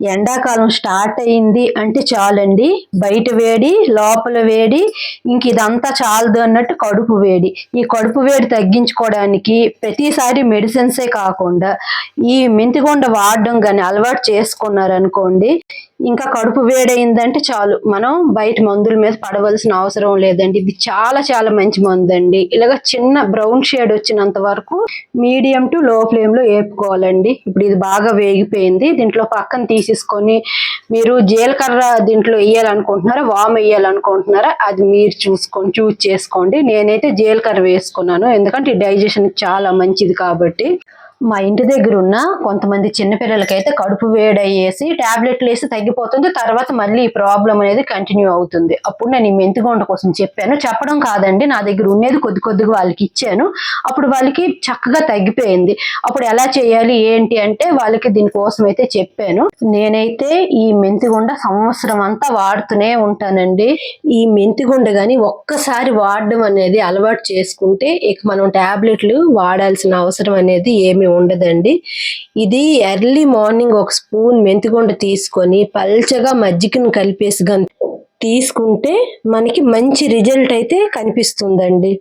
ఎండాకాలం స్టార్ట్ అయింది అంటే చాలండి. బయట వేడి లోపల వేడి ఇంక ఇదంతా చాలదు అన్నట్టు కడుపు వేడి. ఈ కడుపు వేడి తగ్గించుకోవడానికి ప్రతిసారి మెడిసిన్సే కాకుండా ఈ మెంతికొండ వాడడం కానీ అలవాటు చేసుకున్నారనుకోండి ఇంకా కడుపు వేడైందంటే చాలు. మనం బయట మందుల మీద పడవలసిన అవసరం లేదండి. ఇది చాలా చాలా మంచి మందు అండి ఇలాగ చిన్న బ్రౌన్ షేడ్ వచ్చినంత వరకు మీడియం టు లో ఫ్లేమ్లో వేపుకోవాలండి. ఇప్పుడు ఇది బాగా వేగిపోయింది. దీంట్లో పక్కన తీసేసుకొని మీరు జీలకర్ర దీంట్లో వేయాలనుకుంటున్నారా వామ్ వేయాలనుకుంటున్నారా అది మీరు చూసుకొని చూజ్ చేసుకోండి. నేనైతే జీలకర్ర వేసుకున్నాను. ఎందుకంటే డైజెషన్ చాలా మంచిది కాబట్టి. మా ఇంటి దగ్గర ఉన్న కొంతమంది చిన్నపిల్లలకైతే కడుపు వేడయ్యేసి టాబ్లెట్లు వేసి తగ్గిపోతుంది. తర్వాత మళ్ళీ ఈ ప్రాబ్లం అనేది కంటిన్యూ అవుతుంది. అప్పుడు నేను ఈ మెంతిగొండ కోసం చెప్పాను. చెప్పడం కాదండి నా దగ్గర ఉండేది కొద్ది కొద్దిగా వాళ్ళకి ఇచ్చాను. అప్పుడు వాళ్ళకి చక్కగా తగ్గిపోయింది. అప్పుడు ఎలా చేయాలి ఏంటి అంటే వాళ్ళకి దీనికోసం అయితే చెప్పాను. నేనైతే ఈ మెంతిగుండ సంవత్సరం అంతా వాడుతూనే ఉంటానండి. ఈ మెంతిగుండ కానీ ఒక్కసారి వాడడం అనేది అలవాటు చేసుకుంటే ఇక మనం టాబ్లెట్లు వాడాల్సిన అవసరం అనేది ఏమీ ఉండదండి. ఇది ఎర్లీ మార్నింగ్ ఒక స్పూన్ మెంతిగుండ తీసుకొని పల్చగా మజ్జిగను కలిపేసి తీసుకుంటే మనకి మంచి రిజల్ట్ అయితే కనిపిస్తుందండి.